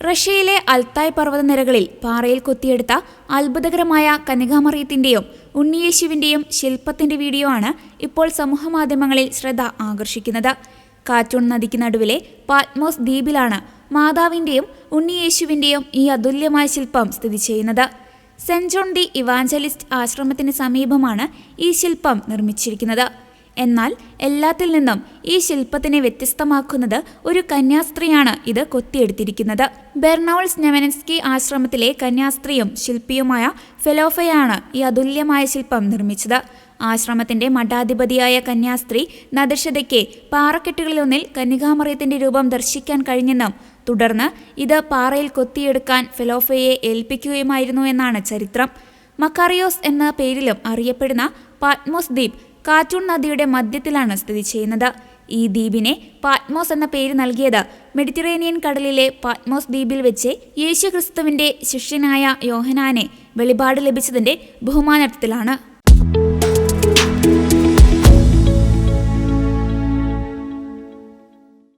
റഷ്യയിലെ അൽത്തായ് പർവതനിരകളിൽ പാറയിൽ കൊത്തിയെടുത്ത അത്ഭുതകരമായ കനികാമറിയത്തിന്റെയും ഉണ്ണിയേശുവിന്റെയും ശില്പത്തിന്റെ വീഡിയോ ആണ് ഇപ്പോൾ സമൂഹമാധ്യമങ്ങളിൽ ശ്രദ്ധ ആകർഷിക്കുന്നത്. കാറ്റൂൺ നദിക്ക് നടുവിലെ പാറ്റ്മോസ് ദ്വീപിലാണ് മാതാവിന്റെയും ഉണ്ണിയേശുവിന്റെയും ഈ അതുല്യമായ ശില്പം സ്ഥിതി ചെയ്യുന്നത്. സെന്റ് ജോൺ ദി ഇവാഞ്ചലിസ്റ്റ് ആശ്രമത്തിന് സമീപമാണ് ഈ ശില്പം നിർമ്മിച്ചിരിക്കുന്നത്. എന്നാൽ എല്ലാത്തിൽ നിന്നും ഈ ശില്പത്തിനെ വ്യത്യസ്തമാക്കുന്നത് ഒരു കന്യാസ്ത്രീയാണ് ഇത് കൊത്തിയെടുത്തിരിക്കുന്നത്. ബെർണൌൾസ് നെവനസ്കി ആശ്രമത്തിലെ കന്യാസ്ത്രീയും ശില്പിയുമായ ഫെലോഫയാണ് ഈ അതുല്യമായ ശില്പം നിർമ്മിച്ചത്. ആശ്രമത്തിന്റെ മഠാധിപതിയായ കന്യാസ്ത്രീ നദർശതയ്ക്ക് പാറക്കെട്ടുകളിലൊന്നിൽ കന്യകാമറിയത്തിന്റെ രൂപം ദർശിക്കാൻ കഴിഞ്ഞെന്നും തുടർന്ന് ഇത് പാറയിൽ കൊത്തിയെടുക്കാൻ ഫെലോഫയെ ഏൽപ്പിക്കുകയുമായിരുന്നു എന്നാണ് ചരിത്രം. മക്കാറിയോസ് എന്ന പേരിലും അറിയപ്പെടുന്ന പാറ്റ്മോസ് ദ്വീപ് കാറ്റൂൺ നദിയുടെ മധ്യത്തിലാണ് സ്ഥിതി ചെയ്യുന്നത്. ഈ ദ്വീപിനെ പാറ്റ്മോസ് എന്ന പേര് നൽകിയത് മെഡിറ്ററേനിയൻ കടലിലെ പാറ്റ്മോസ് ദ്വീപിൽ വെച്ച് യേശുക്രിസ്തുവിന്റെ ശിഷ്യനായ യോഹനാനെ വെളിപാട് ലഭിച്ചതിന്റെ ബഹുമാനാർത്ഥത്തിലാണ്.